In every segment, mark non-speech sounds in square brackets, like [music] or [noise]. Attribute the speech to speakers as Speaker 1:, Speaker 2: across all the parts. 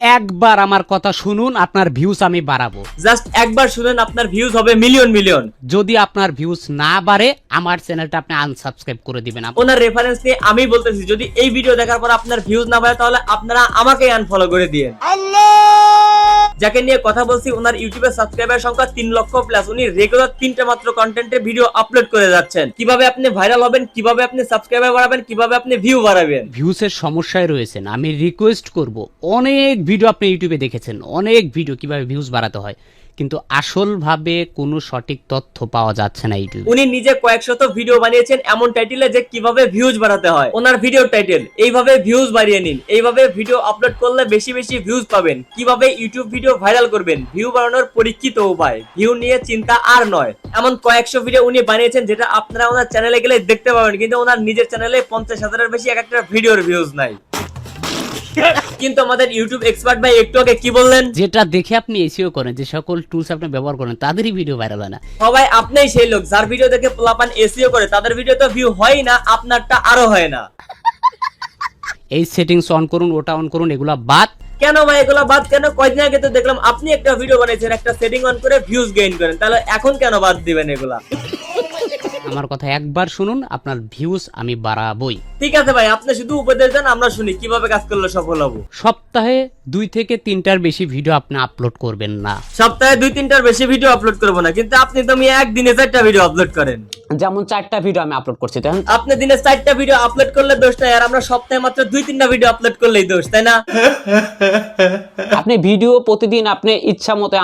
Speaker 1: একবার আমার কথা শুনুন আপনার ভিউজ আমি বাড়াবো।
Speaker 2: জাস্ট একবার শুনেন আপনার ভিউজ হবে মিলিয়ন মিলিয়ন
Speaker 1: যদি আপনার ভিউজ না বাড়ে আমার চ্যানেলটা আপনি আনসাবস্ক্রাইব করে দিবেন
Speaker 2: ওনার রেফারেন্স দিয়ে আমি বলতেছি যদি এই ভিডিও দেখার পর আপনার ভিউজ না বাড়ে তাহলে আপনারা আমাকে আনফলো করে দিয়ে যাকে নিয়ে কথা বলছি, ওনার ইউটিউবের সাবস্ক্রাইবার সংখ্যা তিন লক্ষ প্লাস উনি রেগুলার তিনটা মাত্র কন্টেন্টে ভিডিও আপলোড করে যাচ্ছেন। কীভাবে আপনি ভাইরাল হবেন, কীভাবে আপনি সাবস্ক্রাইবার বাড়াবেন, কীভাবে আপনি ভিউ বাড়াবেন?
Speaker 1: ভিউসের সমস্যায় রয়েছেন, আমি রিকোয়েস্ট করব। অনেক ভিডিও আপনি ইউটিউবে দেখেছেন, অনেক ভিডিও কীভাবে ভিউজ বাড়াতে হয়। কিন্তু আসলভাবে কোনো সঠিক তথ্য পাওয়া যাচ্ছে না ইউটিউবে
Speaker 2: উনি নিজে কয়েক শত ভিডিও বানিয়েছেন এমন টাইটেলে যে কীভাবে ভিউজ বাড়াতে হয়। ওনার ভিডিও টাইটেল এইভাবে ভিউজ বাড়িয়ে নিন। এইভাবে ভিডিও আপলোড করলে বেশি বেশি ভিউজ পাবেন। কীভাবে ইউটিউব ভিডিও ভাইরাল করবেন? ভিউ বাড়ানোর পরীক্ষিত উপায়। ভিউ নিয়ে চিন্তা আর নয়। এমন কয়েকশো ভিডিও উনি বানিয়েছেন যেটা আপনারা ওনার চ্যানেলে গেলে দেখতে পাবেন, কিন্তু ওনার নিজের চ্যানেলে পঞ্চাশ হাজারের বেশি এক একটা ভিডিওর ভিউজ নাই। কিন্তু আমাদের ইউটিউব এক্সপার্ট ভাই একটু আগে কি বললেন?
Speaker 1: যেটা দেখে আপনি এসিও করেন যে সকল টুলস আপনি ব্যবহার করেন তাদেরই ভিডিও ভাইরাল হয় না।
Speaker 2: সবাই আপনিই সেই লোক যার ভিডিও দেখে পোলাপান এসিও করে তাদের ভিডিও তো ভিউ হয় না আপনারটা আরও হয় না।
Speaker 1: এই সেটিংস অন করুন ওটা অন করুন এগুলা বাদ।
Speaker 2: কেন ভাই এগুলো বাদ? কেন? কয়দিন আগে তো দেখলাম আপনি একটা ভিডিও বানিয়েছেন একটা সেটিং অন করে ভিউজ গেইন করেন। তাহলে এখন কেন বাদ দিবেন এগুলা?
Speaker 1: আমার কথা একবার শুনুন আপনার ভিউজ আমি বাড়াবই।
Speaker 2: ঠিক আছে ভাই আপনি শুধু উপদেশ দেন আমরা শুনি কীভাবে কাজ করলে সফল হব?
Speaker 1: সপ্তাহে দুই থেকে তিনটার বেশি ভিডিও আপনি আপলোড করবেন না।
Speaker 2: সপ্তাহে দুই তিনটার বেশি ভিডিও আপলোড করব না কিন্তু আপনি তো আমি একদিনে চারটা ভিডিও আপলোড করেন।
Speaker 3: যেমন চারটা ভিডিও আমি আপলোড করছি তখন
Speaker 2: আপনি দিনে চারটা ভিডিও আপলোড করলে দোষ নাই আর আমরা সপ্তাহে মাত্র দুই তিনটা ভিডিও আপলোড করলেই দোষ তাই না? [laughs]
Speaker 3: আপনি ভিডিও প্রতিদিন আপনি ইচ্ছা মতো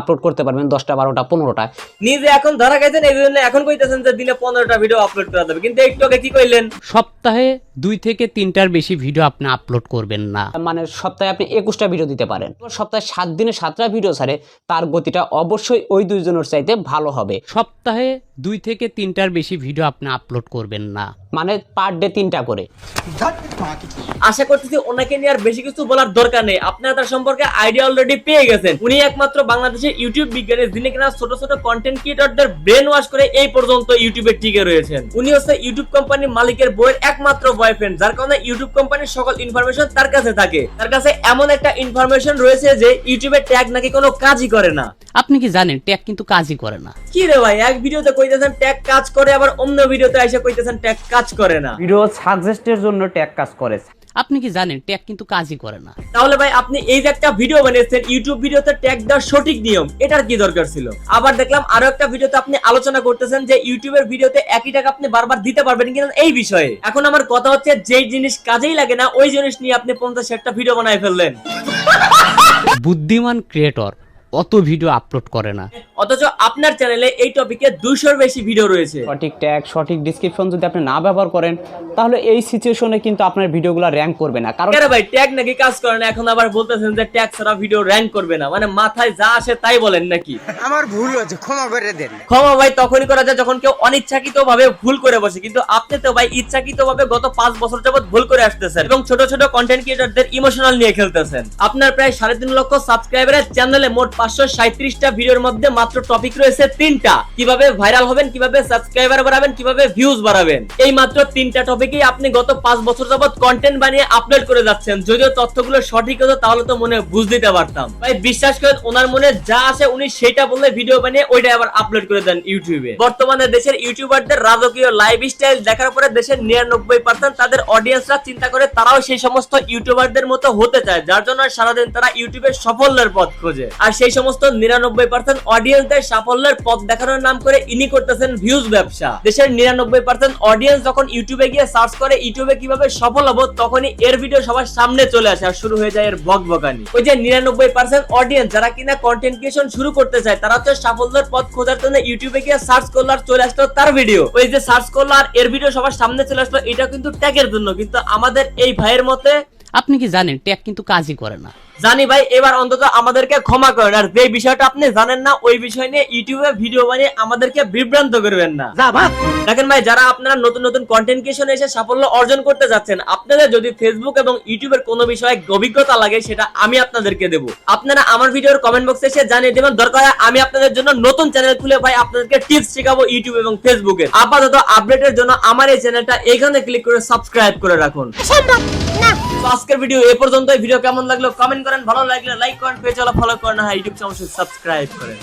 Speaker 3: আপলোড করতে পারবেন দশটা বারোটা পনেরোটা।
Speaker 2: নিজে এখন ধরা গেছেন এই জন্য এখন কইতেছেন যে দিনে পনেরোটা ভিডিও আপলোড করা যাবে। কিন্তু একটু আগে কি কইলেন?
Speaker 1: সপ্তাহে দুই থেকে তিনটার বেশি ভিডিও আপনি আপলোড করবেন না।
Speaker 3: মানে সপ্তাহে আপনি একুশটা ভিডিও দিতে পারেন। সপ্তাহে সাত দিনে সাতটা ভিডিও ছাড়ে তার গতিটা অবশ্যই ওই দুইজনের চাইতে ভালো হবে।
Speaker 1: সপ্তাহে দুই থেকে তিনটার বেশি ভিডিও আপনি আপলোড করবেন না।
Speaker 3: মানে পার ডে তিনটা করে।
Speaker 2: আশা করতেছি ওনাকে নিয়ে আর বেশি কিছু বলার দরকার নেই। আপনারা তার সম্পর্কে আইডিয়া অলরেডি পেয়ে গেছেন। উনি একমাত্র বাংলাদেশের ইউটিউব বিজ্ঞানী যিনি কিনা ছোট ছোট কন্টেন্ট ক্রিয়েটরদের ব্রেন ওয়াশ করে এই পর্যন্ত ইউটিউবে টিকে রয়েছেন। উনি হচ্ছে ইউটিউব কোম্পানির মালিকের বইয়ের একমাত্র বয়ফ্রেন্ড যার কারণে ইউটিউব কোম্পানির সকল ইনফরমেশন তার কাছে থাকে। তার কাছে এমন একটা ইনফরমেশন রয়েছে যে ইউটিউবে ট্যাগ নাকি কোনো কাজই করে না।
Speaker 1: আপনি কি জানেন ট্যাগ কিন্তু কাজই করে না।
Speaker 2: কি রে ভাই এক ভিডিওতে কইতেছেন ট্যাগ কাজ করে আবার অন্য ভিডিওতে এসে কইতেছেন ট্যাগ কাজ করে না।
Speaker 4: ভিডিও সাজেস্টের জন্য ট্যাগ কাজ করে।
Speaker 1: আপনি কি জানেন ট্যাগ কিন্তু কাজই করে না।
Speaker 2: তাহলে ভাই আপনি এই যে একটা ভিডিও বানিয়েছেন ইউটিউব ভিডিওতে ট্যাগ দেওয়ার সঠিক নিয়ম এটার কি দরকার ছিল? আবার দেখলাম আরও একটা ভিডিওতে আপনি আলোচনা করতেছেন যে ইউটিউবের ভিডিওতে একই টাকা আপনি বারবার দিতে পারবেন কিনা এই বিষয়ে। এখন আমার কথা হচ্ছে যেই জিনিস কাজেই লাগে না ওই জিনিস নিয়ে আপনি পঞ্চাশ একটা ভিডিও বানায় ফেললেন।
Speaker 1: বুদ্ধিমান ক্রিয়েটর অত ভিডিও আপলোড করে না।
Speaker 2: অথচ আপনার চ্যানেলে এই টপিকে দুশোর বেশি ভিডিও রয়েছে।
Speaker 3: সঠিক ট্যাগ সঠিক ডিসক্রিপশন যদি আপনি না ব্যবহার করেন তাহলে এই সিচুয়েশনে কিন্তু আপনার ভিডিওগুলো র্যাঙ্ক করবে না। কারণ
Speaker 2: ভাই ট্যাগ নাকি কাজ করে না? এখন আবার বলতেছেন যে ট্যাগ ছাড়া ভিডিও র্যাঙ্ক করবে না। মানে মাথায় যা আসে তাই বলেন নাকি?
Speaker 5: আমার ভুল হয়েছে ক্ষমা করে দেন।
Speaker 2: ক্ষমা ভাই তখনই করা যায় যখন কেউ অনিচ্ছাকৃত ভাবে ভুল করে বসে। কিন্তু আপনি তো ভাই ইচ্ছাকৃত ভাবে গত পাঁচ বছর যাবত ভুল করে আসতেছেন এবং ছোট ছোট কন্টেন্ট ক্রিয়েটরদের ইমোশনাল নিয়ে খেলতেছেন। আপনার প্রায় সাড়ে তিন লক্ষ সাবস্ক্রাইবারের চ্যানেলে মোট পাঁচশো সাঁত্রিশটা ভিডিওর মধ্যে মাত্র টপিক রয়েছে তিনটা। কীভাবে ভাইরাল হবেন, কীভাবে সাবস্ক্রাইবার বাড়াবেন, কীভাবে ভিউজ বাড়াবেন? এই মাত্র তিনটা টপিকই আপনি গত পাঁচ বছর যাবত কন্টেন্ট বানিয়ে আপলোড করে যাচ্ছেন। যদিও তথ্যগুলো সঠিক হতো, তাহলে তো মনে বুঝ দিতে পারতাম। ভাই, বিশ্বাস করেন, ওনার মনে যা আসে, উনি সেটা বললে ভিডিও বানিয়ে ওইটা আবার আপলোড করে দেন ইউটিউবে বর্তমানে দেশের ইউটিউবারদের রাজকীয় লাইফ স্টাইল দেখার পরে দেশের নিরানব্বই পার্সেন্ট তাদের অডিয়েন্সরা চিন্তা করে তারাও সেই সমস্ত ইউটিউবারদের মতো হতে চায়, যার জন্য সারাদিন তারা ইউটিউবে সাফল্যের পথ খোঁজে। আর সেই সমস্ত নিরানব্বই পার্সেন্ট অডিয়েন্সদের সাফল্যের পথ দেখানোর নাম করে ইনি করতেছেন ভিউজ ব্যবসা। দেশের নিরানব্বই পার্সেন্ট অডিয়েন্স যখন ইউটিউবে গিয়ে সার্চ করে ইউটিউবে কীভাবে সফল হব, তখনই এর ভিডিও সবার সামনে চলে আসে আর শুরু হয়ে যায় এর বক বকানি ওই যে নিরানব্বই পার্সেন্ট অডিয়েন্স যারা কিনা কন্টেন্ট ক্রিয়েশন শুরু করতে চায়, তারা তো সাফল্যের পথ খোঁজার জন্য ইউটিউবে গিয়ে সার্চ করল আর চলে আসলো তার ভিডিও ওই যে সার্চ করল আর এর ভিডিও সবার সামনে চলে আসলো, এটা কিন্তু ট্যাগের জন্য। কিন্তু আমাদের এই ভাইয়ের মতে
Speaker 1: আপনি কি জানেন ট্যাগ কিন্তু কাজই করে না।
Speaker 2: জানি ভাই এবার অন্তত আমাদেরকে ক্ষমা করেন। আর যে বিষয়টা আপনি জানেন না ওই বিষয় নিয়ে ইউটিউবে ভিডিও বানিয়ে আমাদেরকে বিভ্রান্ত করবেন না। দেখেন ভাই যারা আপনারা নতুন নতুন কন্টেন্ট ক্রিয়েশনে এসে সাফল্য অর্জন করতে যাচ্ছেন আপনাদের যদি ফেসবুক এবং ইউটিউবের কোনো বিষয়ে অভিজ্ঞতা লাগে সেটা আমি আপনাদেরকে দেব। আপনারা আমার ভিডিওর কমেন্ট বক্সে এসে জানিয়ে দেবেন দরকার হয় আমি আপনাদের জন্য নতুন চ্যানেল খুলে ভাই আপনাদেরকে টিপস শেখাবো ইউটিউব এবং ফেসবুকে আপাতত আপডেটের জন্য আমার এই চ্যানেলটা এখানে ক্লিক করে সাবস্ক্রাইব করে রাখুন। তো আজকের ভিডিও এ পর্যন্ত ভিডিও কেমন লাগল? কমেন্ট করেন। ভালো লাগলে লাইক করেন। পেজ ফলো করেন। হ্যাঁ ইউটিউব চ্যানেল সাবস্ক্রাইব করেন।